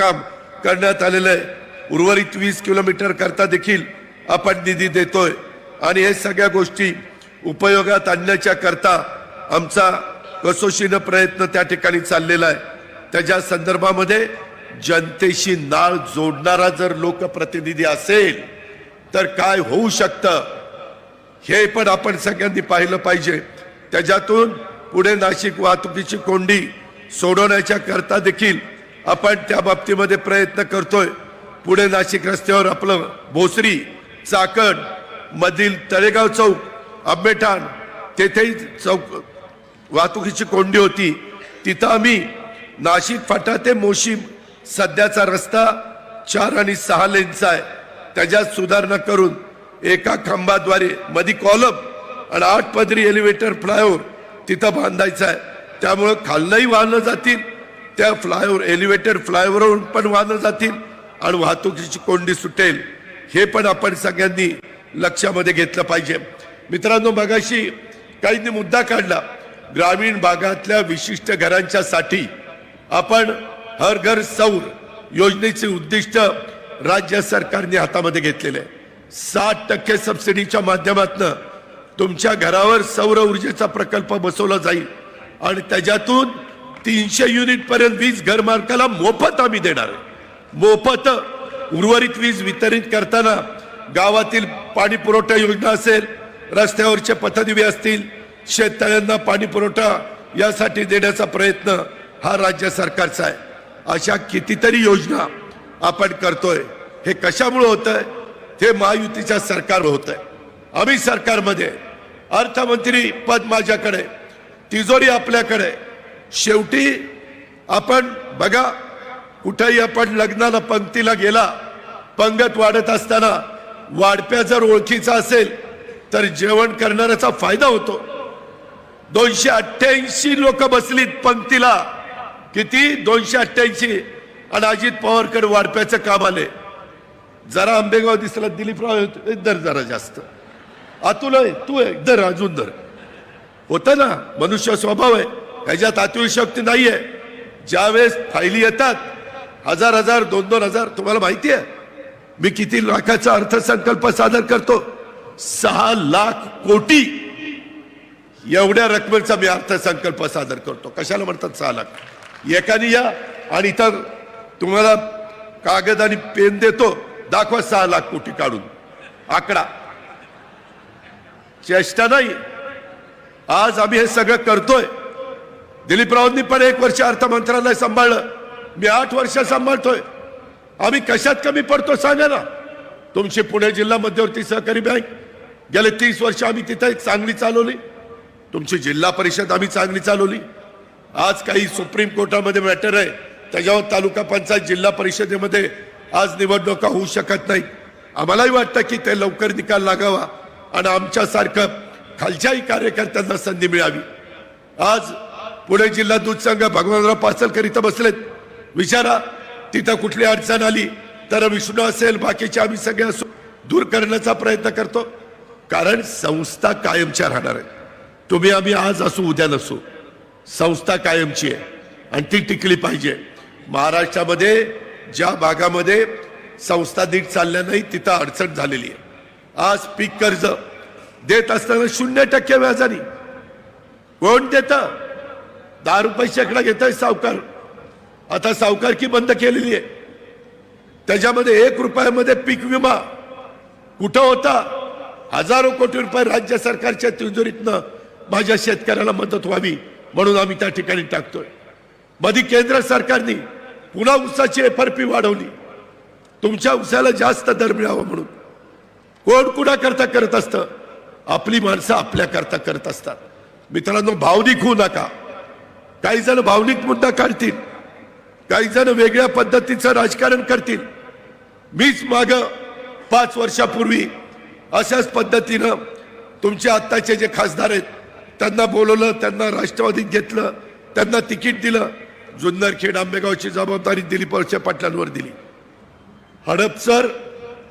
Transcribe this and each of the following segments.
काम करण्यात आलेलं आहे. उर्वरित वीस किलोमीटर करता देखील आपण निधी देतोय. आणि हे सगळ्या गोष्टी उपयोगात आणण्याच्या करता आमचा कसोशीनं प्रयत्न त्या ठिकाणी चाललेला आहे. त्याच्या संदर्भामध्ये जनतेशी नाळ जोडणारा जर लोकप्रतिनिधी असेल तर काय होऊ शकतं? हे पण आपण सगळ्यांनी पाहिलं पाहिजे. त्याच्यातून पुढे नाशिक वाहतुकीची कोंडी सोडवण्याच्या करता देखील आपण त्या बाबतीमध्ये प्रयत्न करतोय. पुढे नाशिक रस्त्यावर आपलं भोसरी चाकण मधील तळेगाव चौक आंबेठाण तेथेही चौक वाहतुकीची कोंडी होती. तिथं आम्ही नाशिक फाटा ते मोशीम सध्याचा रस्ता चार आणि सहा लेनचा आहे. त्याच्यात सुधारणा करून एका खांबाद्वारे मधी कॉलम आणि आठ पदरी एलिव्हेटर फ्लायओव्हर तिथं बांधायचं आहे. त्यामुळं खालनंही वाहनं जातील त्या फ्लायओव्हर एलिव्हेटेड फ्लायओव्हरवरून पण वाहनं जातील आणि वाहतुकीची कोंडी सुटेल. हे पण आपण सगळ्यांनी लक्षामध्ये घेतलं पाहिजे. मित्रांनो मगाशी काहींनी मुद्दा काढला. ग्रामीण भागातल्या विशिष्ट घरांच्या साठी आपण हर घर सौर योजनेचे उद्दिष्ट राज्य सरकारने हातामध्ये घेतलेले. आहे साठ टक्के सबसिडीच्या माध्यमातून तुमच्या घरावर सौर ऊर्जेचा प्रकल्प बसवला जाईल. आणि त्याच्यातून तीनशे युनिट पर्यंत वीज घरमालकाला मोफत आम्ही देणार. आहे मोफत उर्वरित वीज वितरित करताना गावातील पाणी पुरवठा योजना असेल रस्त्यावरचे पथदिवे असतील शेततळ्यांना पाणी पुरवठा यासाठी देण्याचा प्रयत्न हा राज्य सरकारचा आहे. अशा कितीतरी योजना आपण करतोय. हे कशामुळं होत आहे हे महायुतीच्या सरकार होत आहे आम्ही सरकारमध्ये अर्थमंत्री पद माझ्याकडे तिजोरी आपल्याकडे शेवटी आपण बघा कुठेही आपण लग्नाला पंक्तीला गेला पंगत वाढत असताना वाढप्या जर ओळखीचा असेल तर जेवण करणाऱ्याचा फायदा होतो. दोनशे अठ्ठ्याऐंशी लोक बसलीत पंक्तीला. किती? दोनशे अठ्ठ्याऐंशी. आणि अजित पवारकडे वाढप्याचं काम आले जरा आंबेगाव दिसला दिलीपराव दर जरा जास्त. अतुल आहे तू आहे दर अजून दर होतं ना मनुष्य स्वभाव आहे. ह्याच्यात आत्मशक्ती नाहीये. ज्यावेळेस फायली येतात हजार हजार दोन दोन हजार तुम्हाला माहिती आहे मी किती लाखाचा अर्थसंकल्प सादर करतो? सहा लाख कोटी. एवढ्या रकमेचा मी अर्थसंकल्प सादर करतो. कशाला म्हणतात सहा लाख? एकाने या आणि इतर तुम्हाला कागद आणि पेन देतो. दाखवा सहा लाख कोटी काढून. आकडा. चेष्टा नाही. आज आम्ही हे सगळं करतोय. दिलीपरावांनी पण एक वर्ष अर्थ मंत्रालय सांभाळलं. मी आठ वर्ष सांभाळतोय. आम्ही कशात कमी पडतो सांगा ना. तुमची पुणे जिल्हा मध्यवर्ती सहकारी बँक गेले तीस वर्ष आम्ही तिथे चांगली चालवली. तुमची जिल्हा परिषद आम्ही चांगली चालवली. आज काही सुप्रीम कोर्टामध्ये मॅटर आहे. त्याच्यावर तालुका पंचायत जिल्हा परिषदेमध्ये आज निवडणुका होऊ शकत नाही आम्हालाही वाटतं की ते लवकर निकाल लागावा. आणि आमच्यासारखं खालच्याही कार्यकर्त्यांना संधी मिळावी. आज पुणे जिल्हा दूध संघ भगवानराव पासलकर इथं बसलेत. विचारा तिथं कुठली अडचण आली तर विष्णू असेल बाकीचे आम्ही सगळे असो दूर करण्याचा प्रयत्न करतो. कारण संस्था कायमच्या राहणार आहेत तुम्ही आम्ही आज असू उद्या नसू. संस्था कायमची आहे आणि ती टिकली पाहिजे. महाराष्ट्रामध्ये ज्या भागामध्ये संस्था नीट चालल्या नाही तिथं अडचण झालेली आहे. आज पीक कर्ज देत असताना शून्य टक्के व्याजाने कोण देतं? दहा रुपये शेकडा घेत सावकार. आता सावकारकी बंद केलेली आहे. त्याच्यामध्ये एक रुपयामध्ये पीक विमा कुठं होता? हजारो कोटी रुपये राज्य सरकारच्या तिजोरीतनं माझ्या शेतकऱ्याला मदत व्हावी म्हणून आम्ही त्या ठिकाणी टाकतोय. मधी केंद्र सरकारने पुन्हा ऊसाची एफ आर पी वाढवली. तुमच्या उसाला जास्त दर मिळावा म्हणून. कोण कुणा करता करत असतं? आपली माणसं आपल्या करता करत असतात. मित्रांनो भावनिक होऊ नका. काही जण भावनिक मुद्दा काढतील काही जण वेगळ्या पद्धतीचं राजकारण करतील. मीच माग पाच वर्षापूर्वी अशाच पद्धतीनं तुमचे आत्ताचे जे खासदार आहेत त्यांना बोलवलं त्यांना राष्ट्रवादीत घेतलं त्यांना तिकीट दिलं. जुन्नरखेड आंबेगावची जबाबदारी दिलीप वळसे पाटलांवर दिली. हडपसर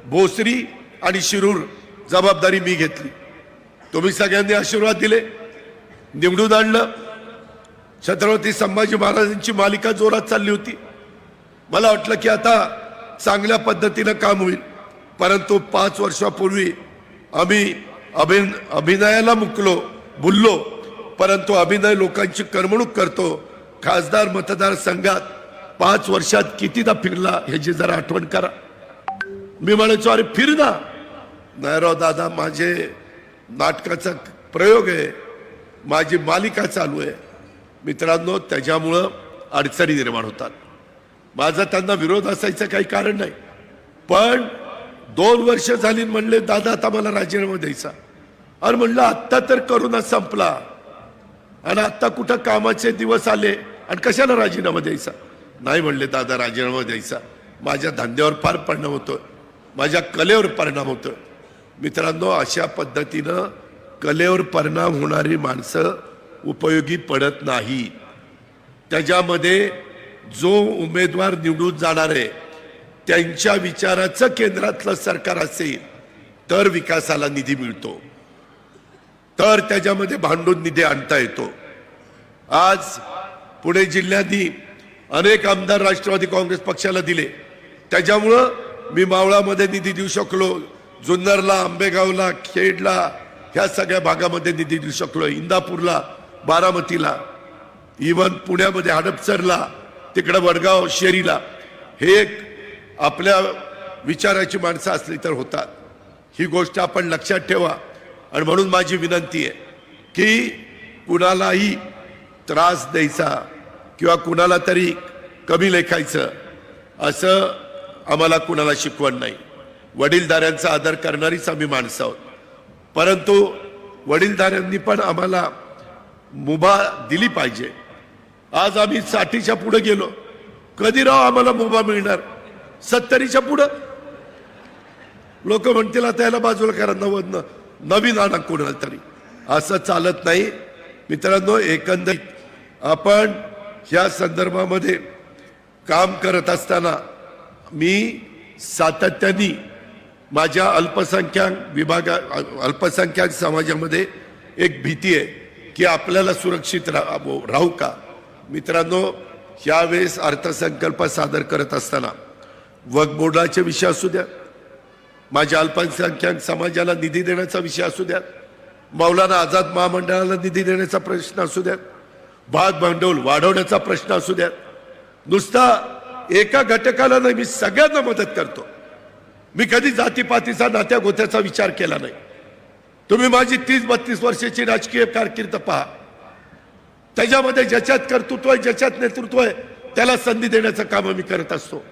भोसरी आणि शिरूर जबाबदारी मी घेतली. तुम्ही सगळ्यांनी आशीर्वाद दिले निवडून आणलं. छत्रपती संभाजी महाराजांची मालिका जोरात चालली होती. मला वाटलं की आता चांगल्या पद्धतीनं काम होईल. परंतु पाच वर्षापूर्वी आम्ही अभिन अभिनयाला मुकलो बोललो परंतु अभिनय लोकांची करमणूक करतो. खासदार मतदार संघात पाच वर्षात कितीदा फिरला ह्याची जरा आठवण करा. मी म्हणायचो अरे फिर ना. नाही राव दादा माझे नाटकाचा प्रयोग आहे. माझी मालिका चालू आहे. मित्रांनो त्याच्यामुळं अडचणी निर्माण होतात. माझा त्यांना विरोध असायचं काही कारण नाही. पण दोन वर्ष झाली म्हणले दादा आता मला राजीनामा द्यायचा. अरे म्हणलं आत्ता तर करोना संपला. आणि आत्ता कुठं कामाचे दिवस आले आणि कशाला राजीनामा द्यायचा? नाही म्हणले दादा राजीनामा द्यायचा. माझ्या धंद्यावर फार परिणाम होतोय. माझ्या कलेवर परिणाम होतोय. मित्रांनो अशा पद्धतीनं कलेवर परिणाम होणारी माणसं उपयोगी पडत नाही. त्याच्यामध्ये जो उमेदवार निवडून जाणार आहे त्यांच्या विचाराचं केंद्रातलं सरकार असेल तर विकासाला निधी मिळतो. तर त्याच्यामध्ये भांडून निधी आणता येतो. आज पुणे जिल्ह्यातही अनेक आमदार राष्ट्रवादी काँग्रेस पक्षाला दिले. त्याच्यामुळं मी मावळामध्ये निधी देऊ शकलो जुन्नरला आंबेगावला खेडला ह्या सगळ्या भागामध्ये निधी देऊ शकलो इंदापूरला बारामतीला इवन पुण्यामध्ये हडपसरला तिकडं वडगाव शेरीला हे एक आपल्या विचाराची माणसं असली तर होतात. ही गोष्ट आपण लक्षात ठेवा. आणि म्हणून माझी विनंती आहे की कुणालाही त्रास द्यायचा किंवा कुणाला तरी कमी लेखायचं असं आम्हाला कुणाला शिकवण नाही. वडीलधाऱ्यांचा आदर करणारीच आम्ही माणसं आहोत. परंतु वडीलधाऱ्यांनी पण आम्हाला मुभा दिली पाहिजे. आज आम्ही साठीच्या पुढे गेलो. कधी राव आम्हाला मुभा मिळणार? सत्तरीच्या पुढं? लोक म्हणतील आता याला बाजूला करा नवं नवीन आणा कोणाला तरी. असं चालत नाही. मित्रांनो एकंदरीत आपण ह्या संदर्भामध्ये काम करत असताना मी सातत्याने माझ्या अल्पसंख्याक विभागा अल्पसंख्याक समाजामध्ये एक भीती आहे. की आपल्याला सुरक्षित रा- राहू का? मित्रांनो यावेळेस अर्थसंकल्प सादर करत असताना वक बोर्डाचे विषय असू द्या माझ्या अल्पसंख्याक समाजाला निधी देण्याचा विषय असू द्या मौलाना आझाद महामंडळाला निधी देण्याचा प्रश्न असू द्या भाग भांडवल वाढवण्याचा प्रश्न असू द्या नुसता एका घटकाला नाही मी सगळ्यांना मदत करतो. मी कधी जातीपातीचा नात्या गोत्याचा विचार केला नाही. तुम्ही माझी तीस बत्तीस वर्षाची राजकीय कारकीर्द पहा. त्याच्यामध्ये ज्याच्यात कर्तृत्व आहे ज्याच्यात नेतृत्व आहे त्याला संधी देण्याचं काम आम्ही करत असतो.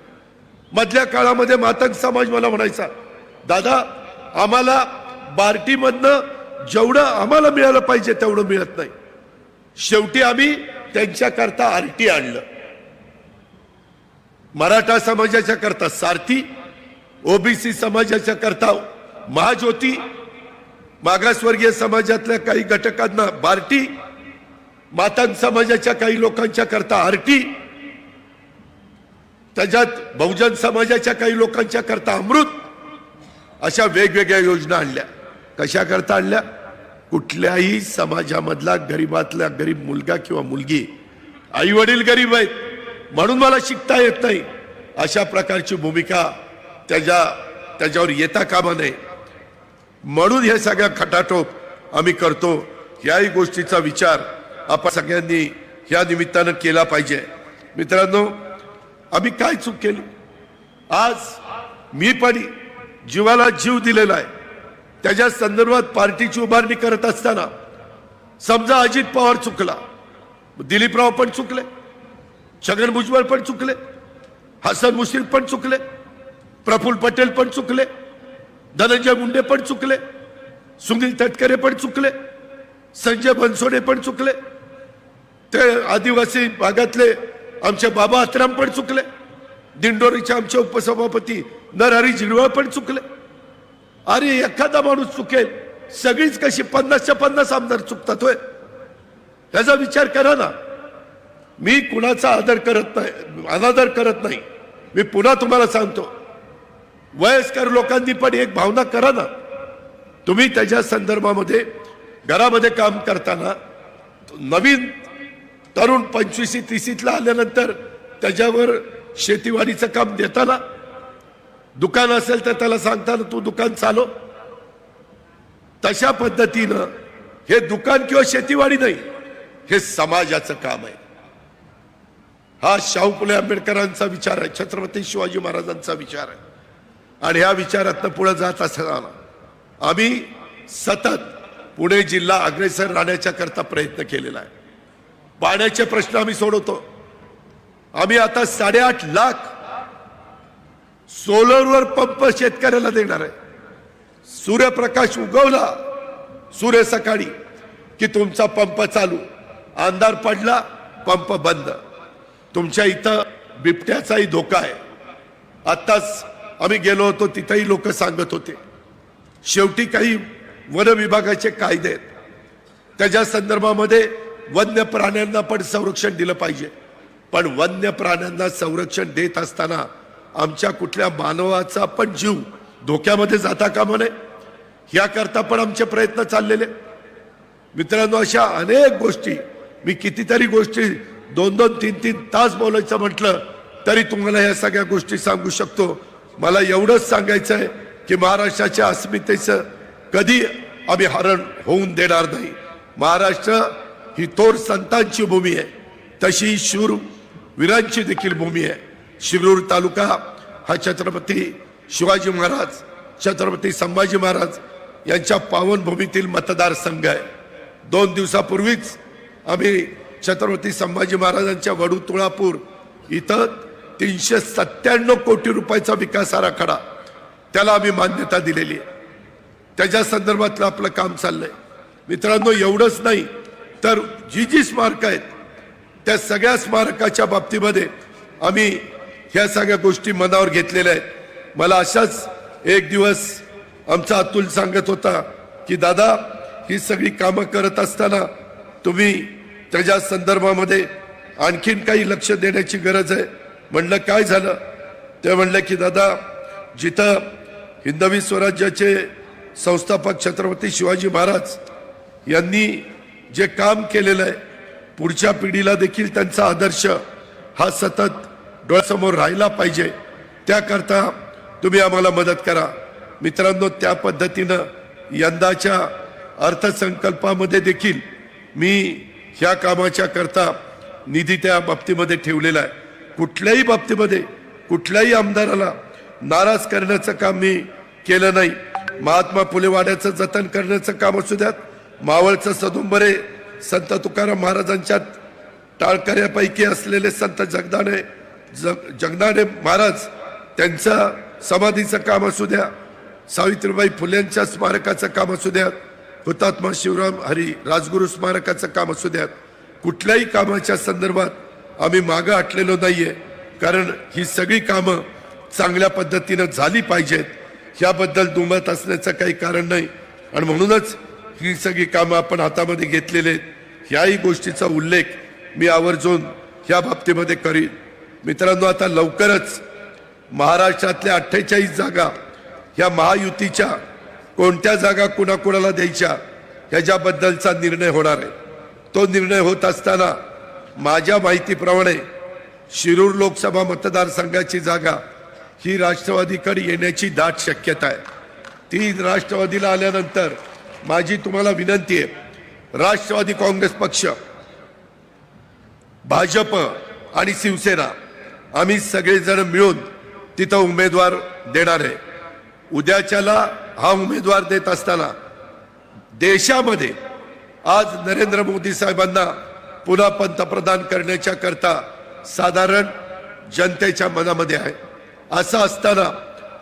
मधल्या काळामध्ये मातंग समाज मला म्हणायचा दादा आम्हाला बार्टीमधनं जेवढं आम्हाला मिळालं पाहिजे तेवढं मिळत नाही. शेवटी आम्ही त्यांच्याकरता आरटी आणलं. मराठा समाजाच्या करता सारथी ओबीसी समाजाच्या करता महाज्योती मागासवर्गीय समाजातल्या काही घटकांना बार्टी मातान समाजाच्या काही लोकांच्या करता आरटी त्याच्यात बहुजन समाजाच्या काही लोकांच्या करता अमृत अशा वेगवेगळ्या योजना आणल्या. कशा करता आणल्या? कुठल्याही समाजामधला गरीबातला गरीब मुलगा किंवा मुलगी आई वडील गरीब आहेत म्हणून मला शिकता येत नाही. अशा प्रकारची भूमिका त्याच्या त्याच्यावर येता कामा नये. म्हणून हे सगळ्या खटाटोप आम्ही करतो. याही गोष्टीचा विचार आपण सगळ्यांनी या निमित्तानं केला पाहिजे. मित्रांनो आम्ही काय चूक केली? आज मी पण जीवाला जीव दिलेला आहे. त्याच्या संदर्भात पार्टीची उभारणी करत असताना समजा अजित पवार चुकला दिलीपराव पण चुकले छगन भुजबळ पण चुकले हसन मुश्रीफ पण चुकले प्रफुल्ल पटेल पण चुकले धनंजय मुंडे पण चुकले सुनील तटकरे पण चुकले संजय बनसोडे पण चुकले ते आदिवासी भागातले आमचे बाबा आत्राम पण चुकले दिंडोरीचे आमचे उपसभापती नरहरी झिरवळ पण चुकले. अरे एखादा माणूस चुकेल सगळीच कशी पन्नासच्या पन्नास आमदार चुकतात होय? ह्याचा विचार करा ना. मी कुणाचा आदर करत नाही अनादर करत नाही. मी पुन्हा तुम्हाला सांगतो वयस्कर लोकांनी पण एक भावना करा ना. तुम्ही त्याच्या संदर्भामध्ये घरामध्ये काम करताना नवीन तरुण पंचवीसी तीसीतला आल्यानंतर त्याच्यावर शेतीवाडीचं काम देताना दुकान असेल तर त्याला सांगताना तू दुकान चालव. तशा पद्धतीनं हे दुकान किंवा शेतीवाडी नाही हे समाजाचं काम आहे. हा शाहू फुले आंबेडकरांचा विचार आहे छत्रपती शिवाजी महाराजांचा विचार आहे. आणि ह्या विचारातनं पुढे जात असताना आम्ही सतत पुणे जिल्हा अग्रेसर राहण्याच्या करता प्रयत्न केलेला आहे. पाण्याचे प्रश्न आम्ही सोडवतो. आम्ही आता साडेआठ लाख सोलरवर पंप शेतकऱ्याला देणार आहे. सूर्यप्रकाश उगवला सूर्य सकाळी की तुमचा पंप चालू. अंधार पडला पंप बंद. तुमच्या इथं बिबट्याचाही धोका आहे. आत्ताच आम्ही गेलो होतो तिथेही लोक सांगत होते. शेवटी काही वन विभागाचे कायदे आहेत. त्याच्या संदर्भामध्ये वन्य प्राण्यांना पण संरक्षण दिलं पाहिजे. पण वन्य प्राण्यांना संरक्षण देत असताना आमच्या कुठल्या मानवाचा पण जीव धोक्यामध्ये जाता का नये? याकरता पण आमचे प्रयत्न चाललेले मित्रांनो अशा अनेक गोष्टी मी कितीतरी गोष्टी दोन दोन तीन तीन तास बोलायचं म्हटलं तरी तुम्हाला या सगळ्या गोष्टी सांगू शकतो. मला एवढंच सांगायचं आहे की महाराष्ट्राच्या अस्मितेचं कधी आम्ही हरण होऊन देणार नाही. महाराष्ट्र ही थोर संतांची भूमी आहे. तशी शूर वीरांची देखील भूमी आहे. शिरूर तालुका हा छत्रपती शिवाजी महाराज छत्रपती संभाजी महाराज यांच्या पावनभूमीतील मतदारसंघ आहे. दोन दिवसापूर्वीच आम्ही छत्रपती संभाजी महाराजांच्या वडू तुळापूर इथं तीनशे सत्त्याण्णव कोटी रुपयाचा विकास आराखडा. त्याला आम्ही मान्यता दिलेली आहे. त्याच्या संदर्भातलं आपलं काम चाललंय. मित्रांनो एवढंच नाही तर जी जी स्मारकं आहेत त्या सगळ्या स्मारकाच्या बाबतीमध्ये आम्ही ह्या सगळ्या गोष्टी मनावर घेतलेल्या आहेत. मला अशाच एक दिवस आमचा अतुल सांगत होता की दादा ही सगळी कामं करत असताना तुम्ही त्याच्या संदर्भामध्ये आणखीन काही लक्ष देण्याची गरज आहे. म्हणलं काय झालं? ते म्हणलं की दादा जिथं हिंदवी स्वराज्याचे संस्थापक छत्रपती शिवाजी महाराज यांनी जे काम केलेलं आहे पुढच्या पिढीला देखील त्यांचा आदर्श हा सतत डोळ्यासमोर राहिला पाहिजे. त्याकरता तुम्ही आम्हाला मदत करा. मित्रांनो त्या पद्धतीनं यंदाच्या अर्थसंकल्पामध्ये देखील मी ह्या कामाच्या करता निधी त्या बाबतीमध्ये ठेवलेला आहे. कुठल्याही बाबतीमध्ये कुठल्याही आमदाराला नाराज करण्याचं काम मी केलं नाही. महात्मा फुले वाड्याचं जतन करण्याचं काम असू द्यात मावळचं सदुंबरे संत तुकाराम महाराजांच्या टाळकऱ्यापैकी असलेले संत जगदाणे जग जगदाणे महाराज त्यांचं समाधीचं काम असू द्या सावित्रीबाई फुलेंच्या स्मारकाचं काम असू द्यात हुतात्मा शिवराम हरी राजगुरू स्मारकाचं काम असू द्यात कुठल्याही कामाच्या संदर्भात आम्ही मागं आटलेलो नाहीये. कारण ही सगळी कामं चांगल्या पद्धतीनं झाली पाहिजेत. ह्याबद्दल दुमत असण्याचं काही कारण नाही. आणि म्हणूनच ही सगळी कामं आपण हातामध्ये घेतलेले आहेत. ह्याही गोष्टीचा उल्लेख मी आवर्जून ह्या बाबतीमध्ये करीन. मित्रांनो आता लवकरच महाराष्ट्रातल्या अठ्ठेचाळीस जागा ह्या महायुतीच्या कोणत्या जागा कुणाकुणाला द्यायच्या ह्याच्याबद्दलचा निर्णय होणार आहे. तो निर्णय होत असताना माझ्या माहितीप्रमाणे शिरूर लोकसभा मतदारसंघाची जागा ही राष्ट्रवादीकडे येण्याची दाट शक्यता आहे. ती राष्ट्रवादीला आल्यानंतर माझी तुम्हाला विनंती आहे राष्ट्रवादी काँग्रेस पक्ष भाजप आणि शिवसेना आम्ही सगळेजण मिळून तिथं उमेदवार देणार आहे. उद्याच्याला हा उमेदवार देत असताना देशामध्ये आज नरेंद्र मोदी साहेबांना पुन्हा पंतप्रधान करण्याच्या करता साधारण जनतेच्या मनामध्ये आहे. असं असताना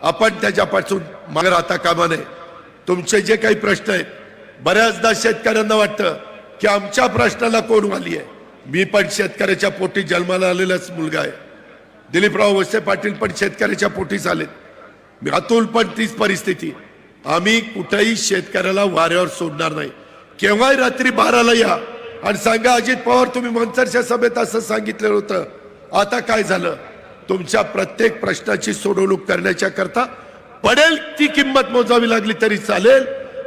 आपण त्याच्यापासून मागे राहता कामा नये. तुमचे जे काही प्रश्न आहेत बऱ्याचदा शेतकऱ्यांना वाटतं की आमच्या प्रश्नाला कोण वाली आहे मी पण शेतकऱ्याच्या पोटी जन्माला आलेलाच मुलगा आहे. दिलीपराव वसे पाटील पण शेतकऱ्याच्या पोटीच आलेत अतुल पण तीच परिस्थिती. आम्ही कुठेही शेतकऱ्याला वाऱ्यावर सोडणार नाही. केव्हाही रात्री बाराला या आणि सांगा अजित पवार तुम्ही मंचरच्या सभेत असं सांगितलं होतं. आता काय झालं? तुमच्या प्रत्येक प्रश्नाची सोडवणूक करण्याच्या करता पडेल ती किंमत मोजावी लागली तरी चालेल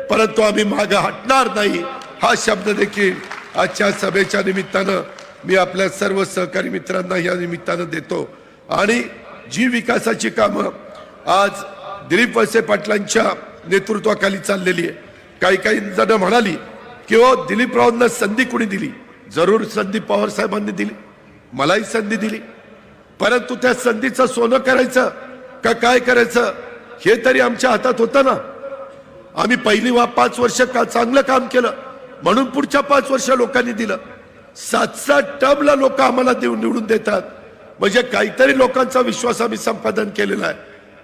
परंतु आम्ही मागे हटणार नाही. हा शब्द देखील आजच्या सभेच्या निमित्तानं मी आपल्या सर्व सहकारी मित्रांना या निमित्तानं देतो. आणि जी विकासाची कामं आज दिलीप वळसे पाटलांच्या नेतृत्वाखाली चाललेली आहे काही काही जण म्हणाली किंवा दिलीप दिलीपरावांना संधी कुणी दिली? जरूर संधी पवार साहेबांनी दिली. मलाही संधी दिली. परंतु त्या संधीचं सोनं करायचं का काय करायचं हे तरी आमच्या हातात होतं ना. आम्ही पहिली वा पाच वर्ष का चांगलं काम केलं म्हणून पुढच्या पाच वर्ष लोकांनी दिलं. सात सात टर्मला लोक आम्हाला देऊन निवडून देतात. म्हणजे काहीतरी लोकांचा विश्वास आम्ही संपादन केलेला आहे.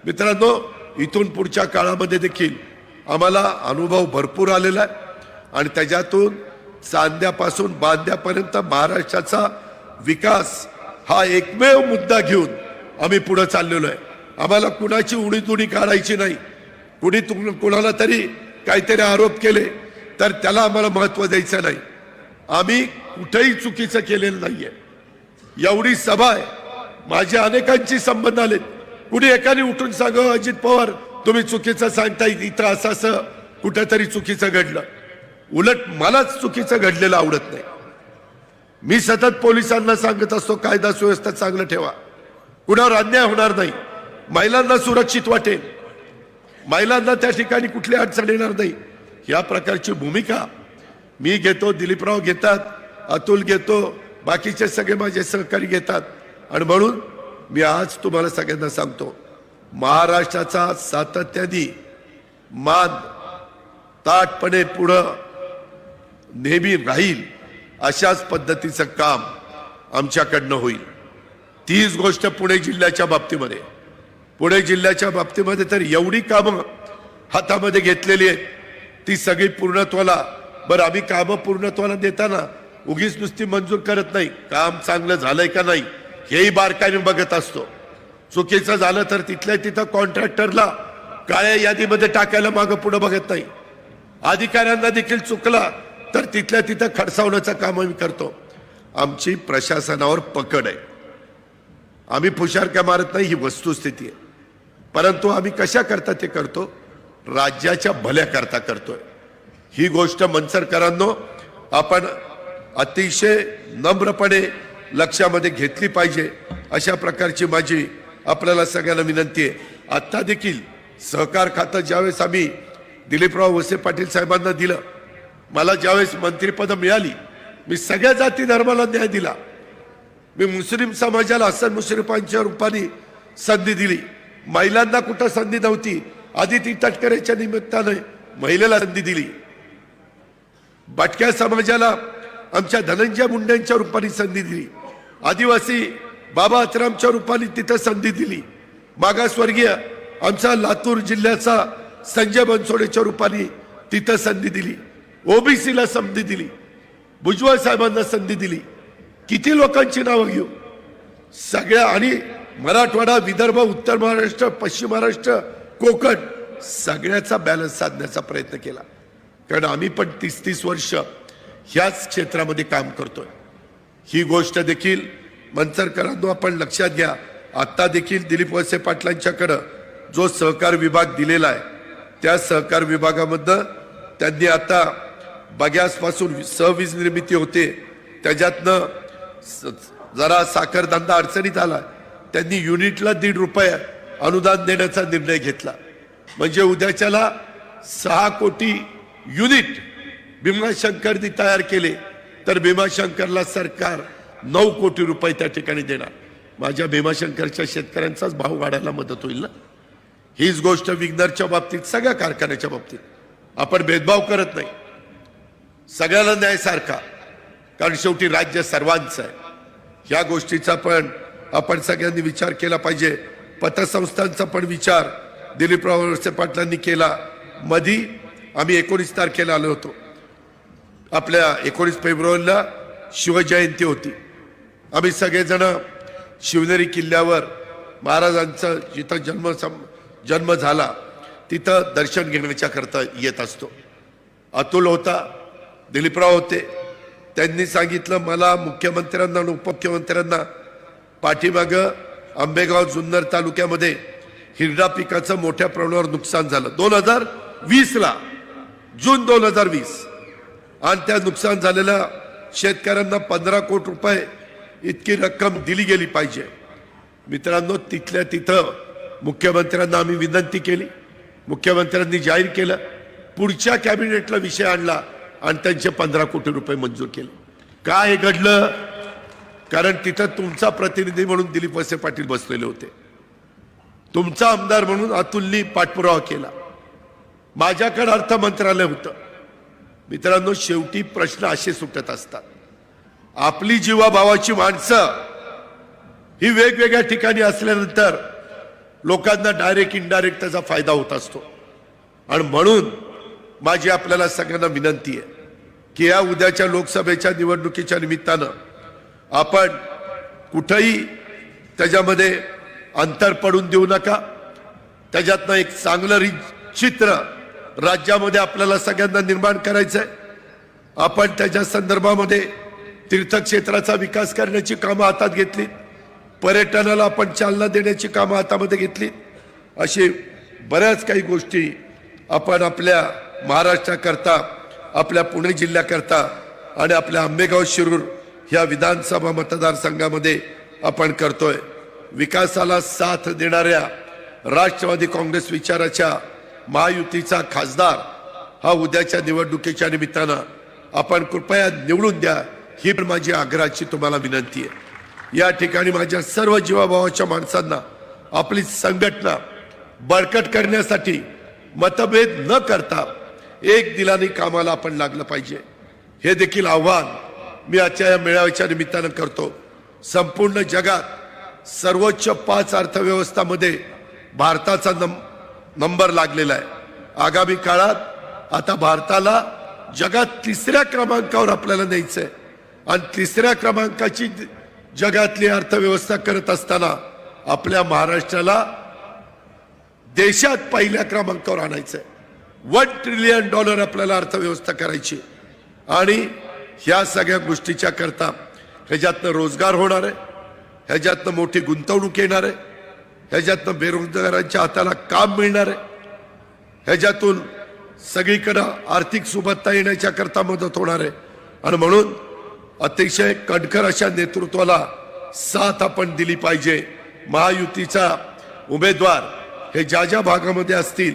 मित्रांनो इथून पुढच्या काळामध्ये देखील आम्हाला अनुभव भरपूर आलेला आहे. आणि त्याच्यातून चांद्यापासून बांद्यापर्यंत महाराष्ट्राचा विकास हा एकमेव मुद्दा घेऊन आम्ही पुढे चाललेलो आहे. आम्हाला कुणाची उडीतुडी काढायची नाही. कुणी तुम कुणाला तरी काहीतरी आरोप केले तर त्याला आम्हाला महत्त्व द्यायचं नाही. आम्ही कुठेही चुकीचं केलेलं नाहीये. एवढी सभा आहे. माझे अनेकांची संबंध आलेत. कुणी एकाने उठून सांग अजित पवार तुम्ही चुकीचं सांगताय इथं असं असं कुठेतरी चुकीचं घडलं. उलट मलाच चुकीचं घडलेलं आवडत नाही. मी सतत पोलिसांना सांगत असतो कायदा सुव्यवस्था चांगलं ठेवा. कुणावर अन्याय होणार नाही. महिलांना सुरक्षित वाटेल. महिलांना त्या ठिकाणी कुठली अडचण येणार नाही. या प्रकारची भूमिका मी घेतो दिलीपराव घेतात अतुल घेतो बाकीचे सगळे माझे सहकारी घेतात. आणि म्हणून मी आज तुम्हाला सगळ्यांना सांगतो महाराष्ट्राचा सातत्याने मान ताटपणे पुढं नेहमी राहील अशाच पद्धतीचं काम आमच्याकडनं होईल. तीच गोष्ट पुणे जिल्ह्याच्या बाबतीमध्ये. पुणे जिल्ह्याच्या बाबतीमध्ये तर एवढी कामं हातामध्ये घेतलेली आहेत. ती सगळी पूर्णत्वाला बरं आम्ही कामं पूर्णत्वाला देताना उगीच नुसती मंजूर करत नाही. काम चांगलं झालंय का नाही हेही बारकाईने बघत असतो. चुकीचं झालं तर तिथल्या तिथं कॉन्ट्रॅक्टरला काळ्या यादीमध्ये टाकायला मागं पुढं बघत नाही. अधिकाऱ्यांना देखील चुकला तर तिथल्या तिथं खडसावण्याचं काम आम्ही करतो. आमची प्रशासनावर पकड आहे. आम्ही फुशारक्या मारत नाही ही वस्तुस्थिती आहे. परंतु आम्ही कशा करता ते करतो? राज्याच्या भल्या करता करतोय. ही गोष्ट मनसरकरांनो आपण अतिशय नम्रपणे लक्षामध्ये घेतली पाहिजे. अशा प्रकारची माझी आपल्याला सगळ्यांना विनंती आहे. आत्ता देखील सहकार खातं ज्यावेळेस आम्ही दिलीपराव वसे पाटील साहेबांना दिलं मला ज्यावेळेस मंत्रिपदं मिळाली मी सगळ्या जाती धर्माला न्याय दिला. मी मुस्लिम समाजाला हसन मुश्रीफांच्या रूपाने संधी दिली. महिलांना कुठं संधी नव्हती आदिती तटकरेच्या निमित्ताने महिलेला संधी दिली. भटक्या समाजाला आमच्या धनंजय मुंडेंच्या रूपाने संधी दिली. आदिवासी बाबा अतरामच्या रूपाने तिथं संधी दिली. मागासवर्गीय आमचा लातूर जिल्ह्याचा संजय बनसोडेच्या रूपाने तिथं संधी दिली. ओबीसीला संधी दिली. भुजबळ साहेबांना संधी दिली. किती लोकांची नावं घेऊ? सगळ्या आणि मराठवाडा विदर्भ उत्तर महाराष्ट्र पश्चिम महाराष्ट्र कोकण सगळ्याचा बॅलन्स साधण्याचा प्रयत्न केला. कारण आम्ही पण तीस तीस वर्ष ह्याच क्षेत्रामध्ये काम करतोय. ही गोष्ट देखील मंचरकरांनो आपण लक्षात घ्या. आत्ता देखील दिलीप वळसे पाटलांच्याकडं जो सहकार विभाग दिलेला आहे त्या सहकार विभागामधनं त्यांनी आता बग्यासपासून सहवीज निर्मिती होते. त्याच्यातनं जरा साखरधंदा अडचणीत आला. त्यांनी युनिटला दीड रुपये अनुदान देण्याचा निर्णय घेतला. म्हणजे उद्याच्याला सहा कोटी युनिट भीमाशंकरनी तयार केले. तर भीमाशंकरला सरकार नऊ कोटी रुपये त्या ठिकाणी देणार. माझ्या भीमाशंकरच्या शेतकऱ्यांचाच भाव वाढायला मदत होईल ना? हीच गोष्ट विग्नरच्या बाबतीत सगळ्या कारखान्याच्या बाबतीत. आपण भेदभाव करत नाही. सगळ्याला न्याय सारखा. कारण शेवटी राज्य सर्वांचं आहे. या गोष्टीचा पण आपण सगळ्यांनी विचार केला पाहिजे. पतसंस्थांचा पण विचार दिलीपराव वळसे पाटलांनी केला. मधी आम्ही एकोणीस तारखेला आलो होतो. आपल्या एकोणीस फेब्रुवारीला शिवजयंती होती. आम्ही सगळेजण शिवनेरी किल्ल्यावर महाराजांचा जिथं जन्म सम जन्म झाला तिथं दर्शन घेण्याच्या करता येत असतो. अतुल होता. दिलीपराव होते. त्यांनी सांगितलं मला मुख्यमंत्र्यांना आणि उपमुख्यमंत्र्यांना पाठीमागं आंबेगाव जुन्नर तालुक्यामध्ये हिरडा पिकाचं मोठ्या प्रमाणावर नुकसान झालं. दोन हजार वीसला जून दोन हजार वीस. आणि त्या नुकसान झालेल्या शेतकऱ्यांना पंधरा कोटी रुपये इतकी रक्कम दिली गेली पाहिजे. मित्रांनो तिथल्या तिथं मुख्यमंत्र्यांना आम्ही विनंती केली. मुख्यमंत्र्यांनी जाहीर केलं. पुढच्या कॅबिनेटला विषय आणला. आणि त्यांचे पंधरा कोटी रुपये मंजूर केले. काय हे घडलं? कारण तिथं तुमचा प्रतिनिधी म्हणून दिलीप वसे पाटील बसलेले होते. तुमचा आमदार म्हणून अतुलनी पाठपुरावा केला. माझ्याकडे अर्थ मंत्रालय होतं. मित्रांनो शेवटी प्रश्न असे सुटत असतात. आपली जीवाभावाची माणसं ही वेगवेगळ्या ठिकाणी असल्यानंतर लोकांना डायरेक्ट इनडायरेक्ट त्याचा फायदा होत असतो. आणि म्हणून माझी आपल्याला सगळ्यांना विनंती आहे की या उद्याच्या लोकसभेच्या निवडणुकीच्या निमित्तानं आपण कुठंही त्याच्यामध्ये अंतर पडून देऊ नका. त्याच्यातनं एक चांगलं रि चित्र राज्यामध्ये आपल्याला सगळ्यांना निर्माण करायचं आहे आपण त्याच्या संदर्भामध्ये तीर्थक्षेत्राचा विकास करण्याची कामं हातात घेतली पर्यटनाला आपण चालना देण्याची कामं हातामध्ये घेतली अशी बऱ्याच काही गोष्टी आपण आपल्या महाराष्ट्राकरता आपल्या पुणे जिल्ह्याकरता आणि आपल्या आंबेगाव शिरूर ह्या विधानसभा मतदारसंघामध्ये आपण करतोय. विकासाला साथ देणाऱ्या राष्ट्रवादी काँग्रेस विचाराच्या महायुतीचा खासदार हा उद्याच्या निवडणुकीच्या निमित्तानं आपण कृपया निवडून द्या ही पण माझी आग्रहाची तुम्हाला विनंती आहे. या ठिकाणी माझ्या सर्व जीवाभावाच्या माणसांना आपली संघटना बळकट करण्यासाठी मतभेद न करता एक दिलाने कामाला आपण लागलं पाहिजे. हे देखील आव्हान मी आजच्या या मेळाव्याच्या निमित्तानं करतो. संपूर्ण जगात सर्वोच्च पाच अर्थव्यवस्थामध्ये भारताचा नम नंबर लागलेला आहे. आगामी काळात आता भारताला जगात तिसऱ्या क्रमांकावर आपल्याला न्यायचं आहे. आणि तिसऱ्या क्रमांकाची जगातली अर्थव्यवस्था करत असताना आपल्या महाराष्ट्राला देशात पहिल्या क्रमांकावर आणायचं आहे. वन ट्रिलियन डॉलर आपल्याला अर्थव्यवस्था करायची. आणि ह्या सगळ्या गोष्टीच्या करता ह्याच्यातनं रोजगार होणार आहे. ह्याच्यातनं मोठी गुंतवणूक येणार आहे. ह्याच्यातनं बेरोजगारांच्या हाताला काम मिळणार आहे. ह्याच्यातून सगळीकडं आर्थिक सुबत्ता येण्याच्या करता मदत होणार आहे. आणि म्हणून अतिशय कणखर अशा नेतृत्वाला साथ आपण दिली पाहिजे. महायुतीचा उमेदवार हे ज्या ज्या भागामध्ये असतील